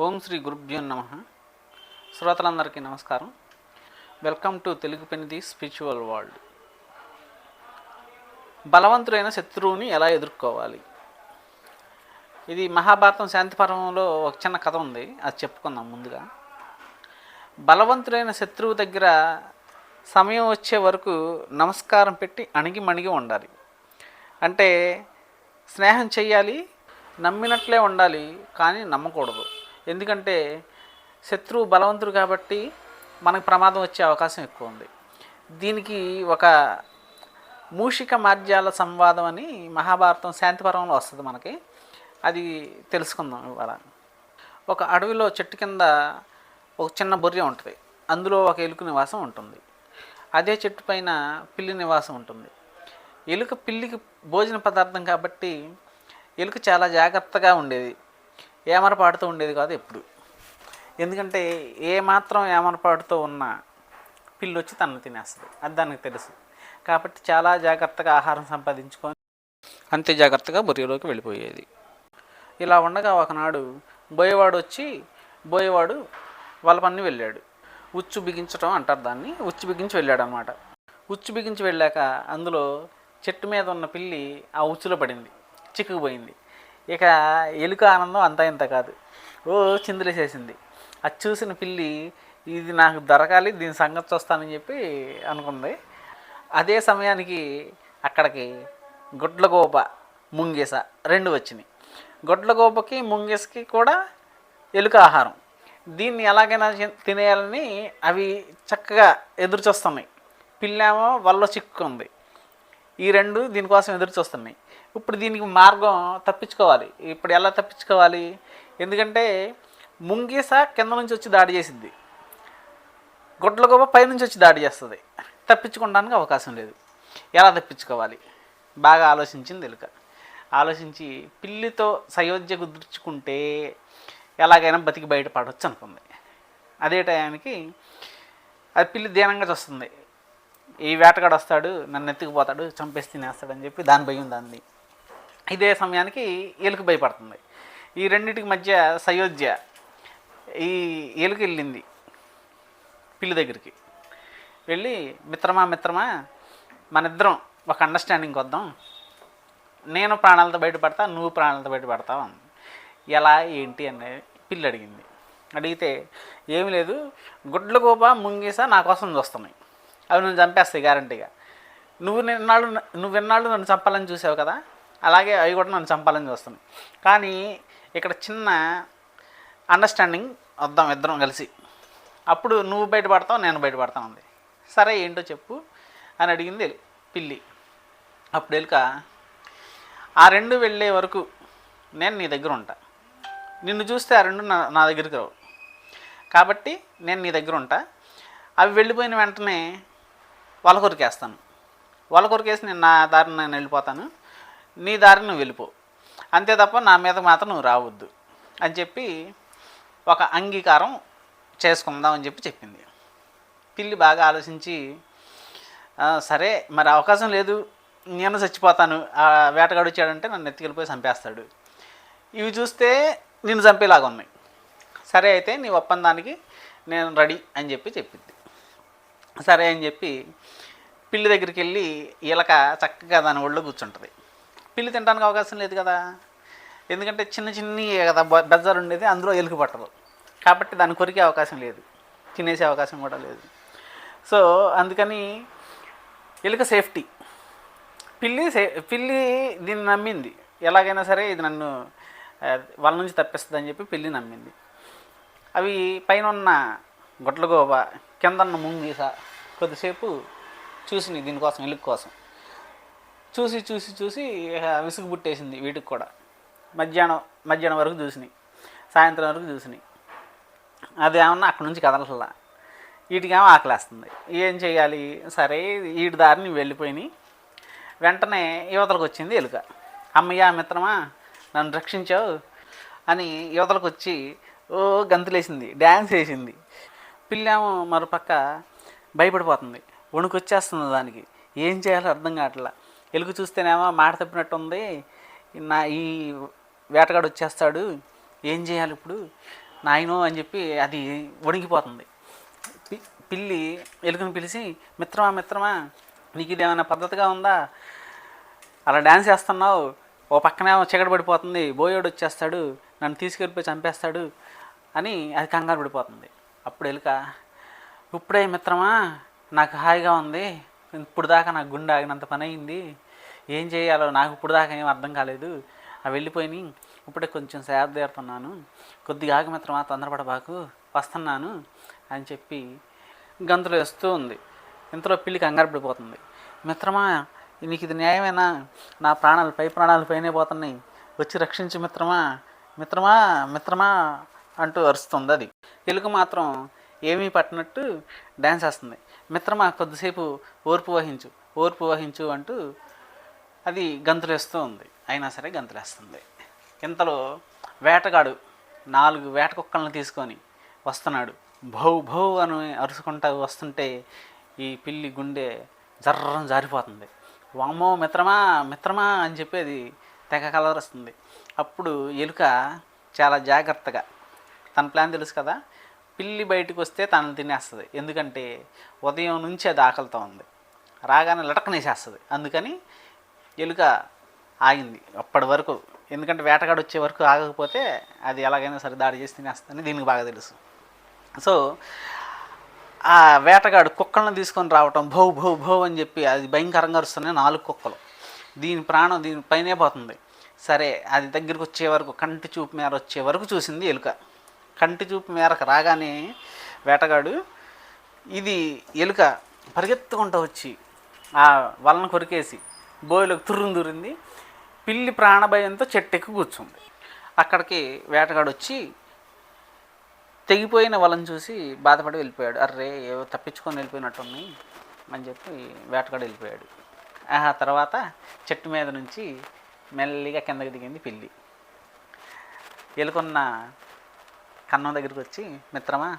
ఓం శ్రీ గురుభ్యో నమ. శ్రోతలందరికీ నమస్కారం. వెల్కమ్ టు తెలుగు పెనిది స్పిరిచువల్ వరల్డ్. బలవంతుడైన శత్రువుని ఎలా ఎదుర్కోవాలి? ఇది మహాభారతం శాంతిపర్వంలో ఒక చిన్న కథ ఉంది. అది చెప్పుకుందాం ముందుగా. బలవంతుడైన శత్రువు దగ్గర సమయం వచ్చే వరకు నమస్కారం పెట్టి అణిగి మణిగి ఉండాలి. అంటే స్నేహం చేయాలి నమ్మినట్లే ఉండాలి కానీ నమ్మకూడదు. ఎందుకంటే శత్రువు బలవంతుడు కాబట్టి మనకు ప్రమాదం వచ్చే అవకాశం ఎక్కువ ఉంది. దీనికి ఒక మూషిక మార్జాల సంవాదం అని మహాభారతం శాంతిపర్వంలో వస్తుంది మనకి. అది తెలుసుకుందాం ఇవాళ. ఒక అడవిలో చెట్టు కింద ఒక చిన్న బొర్రె ఉంటుంది. అందులో ఒక ఎలుక నివాసం ఉంటుంది. అదే చెట్టు పైన పిల్లి నివాసం ఉంటుంది. ఎలుక పిల్లికి భోజన పదార్థం కాబట్టి ఎలుక చాలా జాగ్రత్తగా ఉండేది. ఏమరపాటుతో ఉండేది కాదు ఎప్పుడు. ఎందుకంటే ఏ మాత్రం ఏమరపాటుతో ఉన్న పిల్లి వచ్చి తనను తినేస్తుంది. అది దానికి తెలుసు. కాబట్టి చాలా జాగ్రత్తగా ఆహారం సంపాదించుకొని అంతే జాగ్రత్తగా బొరియలోకి వెళ్ళిపోయేది. ఇలా ఉండగా ఒకనాడు బోయేవాడు వచ్చి బోయేవాడు వాళ్ళ పని వెళ్ళాడు. ఉచ్చు బిగించడం అంటారు దాన్ని. ఉచ్చు బిగించి వెళ్ళాడు అనమాట ఉచ్చు బిగించి వెళ్ళాక అందులో చెట్టు మీద ఉన్న పిల్లి ఆ ఉచ్చులో పడింది. చిక్కుకుపోయింది. ఇక ఎలుక ఆనందం అంతా ఇంత కాదు. ఓ చిందులేసేసింది. అది చూసిన పిల్లి ఇది నాకు దొరకాలి దీని సంగతి చూస్తానని చెప్పి అనుకుంది. అదే సమయానికి అక్కడికి గుడ్లగోప ముంగేస రెండు వచ్చినాయి. గుడ్లగోపకి ముంగేసకి కూడా ఎలుక ఆహారం. దీన్ని ఎలాగైనా తినేయాలని అవి చక్కగా ఎదురు చూస్తున్నాయి పిల్లేమో వల్ల చిక్కుంది ఈ రెండు దీనికోసం ఎదురు చూస్తున్నాయి ఇప్పుడు దీనికి మార్గం తప్పించుకోవాలి. ఇప్పుడు ఎలా తప్పించుకోవాలి? ఎందుకంటే ముంగీస కింద నుంచి వచ్చి దాడి చేసింది. గుడ్ల గొప్ప పైనుంచి వచ్చి దాడి చేస్తుంది. తప్పించుకోవడానికి అవకాశం లేదు. ఎలా తప్పించుకోవాలి? బాగా ఆలోచించింది ఎలుక. ఆలోచించి పిల్లితో సయోధ్య కుదుర్చుకుంటే ఎలాగైనా బతికి బయటపడవచ్చు అనుకుంది. అదే టయానికి అది పిల్లి దీనంగా చూస్తుంది. ఈ వేటగాడు వస్తాడు నన్ను ఎత్తుకుపోతాడు చంపేసి తినేస్తాడు అని చెప్పి దాని భయం దాన్ని ఇదే సమయానికి ఎలుక భయపడుతుంది. ఈ రెండింటికి మధ్య సయోధ్య ఈ ఎలుక వెళ్ళింది పిల్లి దగ్గరికి. వెళ్ళి మిత్రమా మిత్రమా మన ఇద్దరం ఒక అండర్స్టాండింగ్ వద్దాం. నేను ప్రాణాలతో బయటపడతా నువ్వు ప్రాణాలతో బయటపడతావు ఎలా ఏంటి అనేది పిల్లి అడిగింది. అడిగితే ఏమి లేదు గుడ్ల గోప ముంగీస నా కోసం చూస్తున్నాయి. అవి నువ్వు చంపేస్తాయి గ్యారంటీగా నువ్వు నిన్నాళ్ళు నువ్వు విన్నాళ్ళు నన్ను చంపాలని చూసావు కదా? అలాగే అవి కూడా నన్ను చంపాలని చూస్తున్నాయి. కానీ ఇక్కడ చిన్న అండర్స్టాండింగ్ వద్దాం ఇద్దరం కలిసి. అప్పుడు నువ్వు బయటపడతావు నేను బయటపడతాను అంది. సరే ఏంటో చెప్పు అని అడిగింది పిల్లి. అప్పుడు ఎలుక ఆ రెండు వెళ్ళే వరకు నేను నీ దగ్గర ఉంటా. నిన్ను చూస్తే ఆ రెండు నా నా దగ్గరికి రావు. కాబట్టి నేను నీ దగ్గర ఉంటా. అవి వెళ్ళిపోయిన వెంటనే వలకొరికేస్తాను కొరికేస్తాను కొరికేసి నేను నా దారిని నేను వెళ్ళిపోతాను. నీ దారిని నువ్వు వెళ్ళిపో. అంతే తప్ప నా మీద మాత్రం నువ్వు రావద్దు అని చెప్పి ఒక అంగీకారం చేసుకుందాం అని చెప్పి చెప్పింది. పిల్లి బాగా ఆలోచించి సరే మరి అవకాశం లేదు నేను చచ్చిపోతాను. ఆ వేటగాడు వచ్చాడంటే నన్ను ఎత్తుకెళ్ళిపోయి చంపేస్తాడు. ఇవి చూస్తే నిన్ను చంపేలాగా ఉన్నాయి. సరే అయితే నీ ఒప్పందానికి నేను రెడీ అని చెప్పి చెప్పింది. సరే అని చెప్పి పిల్లి దగ్గరికి వెళ్ళి ఇలక చక్కగా దాని ఒళ్ళో కూర్చుంటుంది. పిల్లి తినడానికి అవకాశం లేదు కదా. ఎందుకంటే చిన్న చిన్ని కదా బ- ఉండేది అందులో ఎలుగు పట్టదు. కాబట్టి దాన్ని కొరికే అవకాశం లేదు. తినేసే అవకాశం కూడా లేదు. సో అందుకని ఎలుక సేఫ్టీ. పిల్లి సే పిల్లి దీన్ని నమ్మింది. ఎలాగైనా సరే ఇది నన్ను వాళ్ళ నుంచి తప్పిస్తుందని చెప్పి పిల్లి నమ్మింది. అవి పైన ఉన్న గొడ్లగోబ కిందన్న ముంగీస కొద్దిసేపు చూసింది దీనికోసం ఎలుగు కోసం. చూసి చూసి చూసి విసుగు పుట్టేసింది వీటికి కూడా. మధ్యాహ్నం మధ్యాహ్నం వరకు చూసినాయి. సాయంత్రం వరకు చూసినాయి. అది అక్కడి నుంచి కదలట్లా? వీటికేమో ఆకలేస్తుంది. ఏం చేయాలి? సరే వీటి దారిని వెళ్ళిపోయినాయి. వెంటనే యువతలకు వచ్చింది ఎలుక. అమ్మయ్యా మిత్రమా నన్ను రక్షించావు అని యువతలకు వచ్చి ఓ గంతులేసింది డ్యాన్స్ వేసింది. పిల్లేమో మరోపక్క భయపడిపోతుంది. వణుకొచ్చేస్తుంది దానికి. ఏం చేయాలో అర్థం కావట్లా? ఎలుగు చూస్తేనేమో మాట తప్పినట్టు ఉంది నా ఈ వేటగాడు వచ్చేస్తాడు. ఏం చేయాలి ఇప్పుడు? నాయనో అని చెప్పి అది వణికిపోతుంది. పి- పిల్లి ఎలుగును పిలిచి మిత్రమా మిత్రమా నీకు ఇది ఏమైనా పద్ధతిగా ఉందా? అలా డ్యాన్స్ చేస్తున్నావు. ఓ పక్కనేమో చీకటి పడిపోతుంది. బోయోడు వచ్చేస్తాడు. నన్ను తీసుకెళ్ళిపోయి చంపేస్తాడు అని అది కంగారు పడిపోతుంది. అప్పుడు ఎలుక ఇప్పుడే మిత్రమా నాకు హాయిగా ఉంది. ఇప్పుడు దాకా నాకు గుండె ఆగినంత పని అయింది ఏం చేయాలో నాకు ఇప్పుడు దాకా ఏం అర్థం కాలేదు. అవి వెళ్ళిపోయినాయి ఇప్పుడే కొంచెం సేద తీరుతున్నాను కొద్దిగా ఆగి మాత్రం తొందరపడబాకు వస్తున్నాను అని చెప్పి గంతులు వేస్తూ ఉంది. ఇంతలో పిల్లి కంగారు పడిపోతుంది. మిత్రమా నీకు ఇది న్యాయమేనా? నా ప్రాణాలు పై ప్రాణాలు పైనే పోతున్నాయి. వచ్చి రక్షించు మిత్రమా. మిత్రమా మిత్రమా అంటూ అరుస్తుంది అది. ఎలుక మాత్రం ఏమీ పట్టినట్టు డ్యాన్స్ వేస్తుంది. మిత్రమా కొద్దిసేపు ఓర్పు వహించు ఓర్పు వహించు అంటూ అది గంతులేస్తూ ఉంది. అయినా సరే గంతులేస్తుంది. ఇంతలో వేటగాడు నాలుగు వేట కుక్కలను తీసుకొని వస్తున్నాడు. భౌ భౌ అని అరుచుకుంటా వస్తుంటే ఈ పిల్లి గుండె జర్రం జారిపోతుంది. వామ్మో మిత్రమా మిత్రమా అని చెప్పి అది తెగ కలవరుస్తుంది. అప్పుడు ఎలుక చాలా జాగ్రత్తగా తన ప్లాన్ తెలుసు కదా పిల్లి బయటకు వస్తే తనని తినేస్తుంది. ఎందుకంటే ఉదయం నుంచి అది ఆకలితో ఉంది. రాగానే లటకనేసేస్తుంది. అందుకని ఎలుక ఆగింది అప్పటి వరకు. ఎందుకంటే వేటగాడు వచ్చే వరకు ఆగకపోతే అది ఎలాగైనా సరే దాడి చేసి తినేస్తుందని దీనికి బాగా తెలుసు. సో ఆ వేటగాడు కుక్కలను తీసుకొని రావటం భౌ భౌ భౌ అని చెప్పి అది భయంకరంగా వస్తున్నాయి నాలుగు కుక్కలు. దీని ప్రాణం దీని పైనే పోతుంది. సరే అది దగ్గరికి వచ్చే వరకు కంటి చూపు మేర వచ్చే వరకు చూసింది ఎలుక. కంటి చూపు మేరకు రాగానే వేటగాడు ఇది ఎలుక పరిగెత్తుకుంటూ వచ్చి ఆ వలను కొరికేసి బోయలకు తుర్రుని దూరింది. పిల్లి ప్రాణభయంతో చెట్టెక్కి కూర్చుంది. అక్కడికి వేటగాడు వచ్చి తెగిపోయిన వలను చూసి బాధపడి వెళ్ళిపోయాడు. అర్రే ఏవో తప్పించుకొని వెళ్ళిపోయినట్టున్నాయి అని చెప్పి వేటగాడు వెళ్ళిపోయాడు. ఆ తర్వాత చెట్టు మీద నుంచి మెల్లిగా కిందకి దిగింది పిల్లి. ఎలుకున్న కన్నం దగ్గరికి వచ్చి మిత్రమా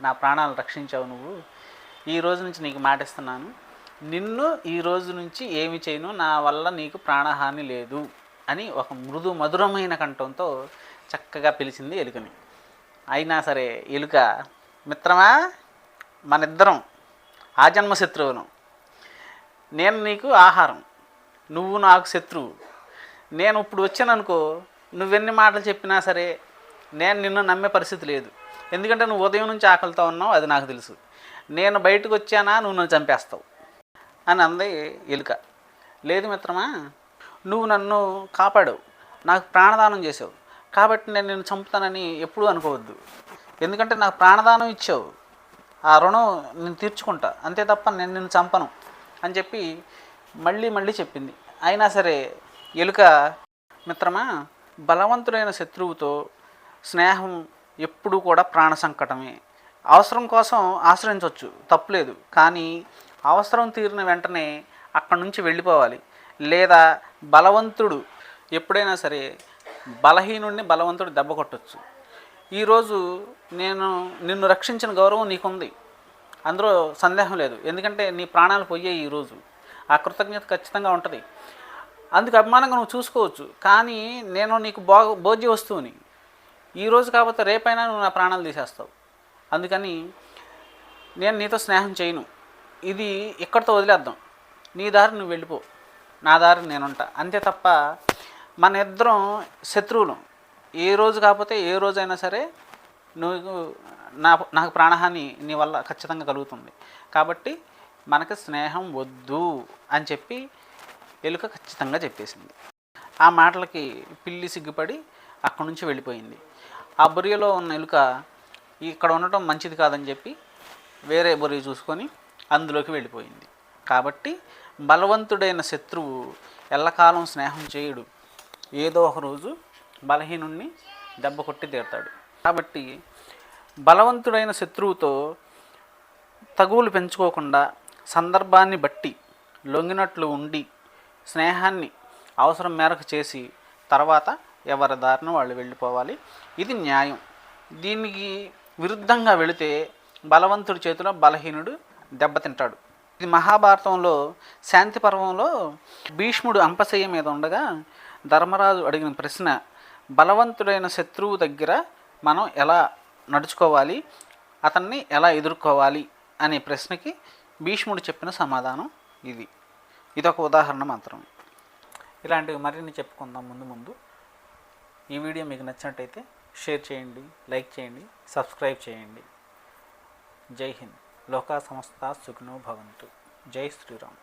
నా ప్రాణాలు రక్షించావు నువ్వు. ఈ రోజు నుంచి నీకు మాటిస్తున్నాను. నిన్ను ఈ రోజు నుంచి ఏమి చేయను నా వల్ల నీకు ప్రాణహాని లేదు అని ఒక మృదు మధురమైన కంఠంతో చక్కగా పిలిచింది ఎలుకని. అయినా సరే ఎలుక మిత్రమా మనిద్దరం ఆజన్మ శత్రువును నేను నీకు ఆహారం నువ్వు నాకు శత్రువు. నేను ఇప్పుడు వచ్చాననుకో నువ్వెన్ని మాటలు చెప్పినా సరే నేను నిన్ను నమ్మే పరిస్థితి లేదు. ఎందుకంటే నువ్వు ఉదయం నుంచి ఆకలితో ఉన్నావు అది నాకు తెలుసు. నేను బయటకు వచ్చానా నువ్వు నన్ను చంపేస్తావు అని అంది ఎలుక. లేదు మిత్రమా నువ్వు నన్ను కాపాడావు నాకు ప్రాణదానం చేసావు కాబట్టి నేను నిన్ను చంపుతానని ఎప్పుడూ అనుకోవద్దు. ఎందుకంటే నాకు ప్రాణదానం ఇచ్చావు. ఆ రుణం నేను తీర్చుకుంటా. అంతే తప్ప నేను నిన్ను చంపను అని చెప్పి మళ్ళీ మళ్ళీ చెప్పింది. అయినా సరే ఎలుక మిత్రమా బలవంతుడైన శత్రువుతో స్నేహం ఎప్పుడూ కూడా ప్రాణ సంకటమే. అవసరం కోసం ఆశ్రయించవచ్చు తప్పులేదు. కానీ అవసరం తీరిన వెంటనే అక్కడి నుంచి వెళ్ళిపోవాలి. లేదా బలవంతుడు ఎప్పుడైనా సరే బలహీనుడిని బలవంతుడు దెబ్బ కొట్టచ్చు. ఈరోజు నేను నిన్ను రక్షించిన గౌరవం నీకుంది. అందులో సందేహం లేదు. ఎందుకంటే నీ ప్రాణాలు పోయాయి ఈరోజు ఆ కృతజ్ఞత ఖచ్చితంగా ఉంటుంది. అందుకు అభిమానంగా నువ్వు చూసుకోవచ్చు. కానీ నేను నీకు బో భోజ్య వస్తువుని. ఈరోజు కాకపోతే రేపైనా నువ్వు నా ప్రాణాలు తీసేస్తావు. అందుకని నేను నీతో స్నేహం చేయను. ఇది ఇక్కడితో వదిలేద్దాం. నీ దారి నువ్వు వెళ్ళిపో. నా దారి నేనుంటా. అంతే తప్ప మన ఇద్దరం శత్రువులు. ఏ రోజు కాకపోతే ఏ రోజైనా సరే నువ్వు నా నాకు ప్రాణహాని నీ వల్ల ఖచ్చితంగా కలుగుతుంది. కాబట్టి మనకి స్నేహం వద్దు అని చెప్పి ఎలుక ఖచ్చితంగా చెప్పేసింది. ఆ మాటలకి పిల్లి సిగ్గుపడి అక్కడి నుంచి వెళ్ళిపోయింది. ఆ బొరియలో ఉన్న ఎలుక ఇక్కడ ఉండటం మంచిది కాదని చెప్పి వేరే బొరియ చూసుకొని అందులోకి వెళ్ళిపోయింది. కాబట్టి బలవంతుడైన శత్రువు ఎల్లకాలం స్నేహం చేయడు. ఏదో ఒక రోజు బలహీనుణ్ణి దెబ్బ కొట్టి తీరుతాడు. కాబట్టి బలవంతుడైన శత్రువుతో తగువులు పెంచుకోకుండా సందర్భాన్ని బట్టి లొంగినట్లు ఉండి స్నేహాన్ని అవసరం మేరకు చేసి తర్వాత ఎవరి దారిన వాళ్ళు వెళ్ళిపోవాలి. ఇది న్యాయం. దీనికి విరుద్ధంగా వెళితే బలవంతుడి చేతిలో బలహీనుడు దెబ్బతింటాడు ఇది మహాభారతంలో శాంతి పర్వంలో భీష్ముడు అంపశయ్య మీద ఉండగా ధర్మరాజు అడిగిన ప్రశ్న బలవంతుడైన శత్రువు దగ్గర మనం ఎలా నడుచుకోవాలి? అతన్ని ఎలా ఎదుర్కోవాలి? అనే ప్రశ్నకి భీష్ముడు చెప్పిన సమాధానం ఇది. ఇదొక ఉదాహరణ మాత్రమే ఇలాంటివి మరిన్ని చెప్పుకుందాం ముందు ముందు. ఈ వీడియో మీకు నచ్చినట్టయితే షేర్ చేయండి లైక్ చేయండి సబ్స్క్రైబ్ చేయండి. జై హింద్. లోకా సంస్థ సుఖినో భవంతు. జై శ్రీరామ్.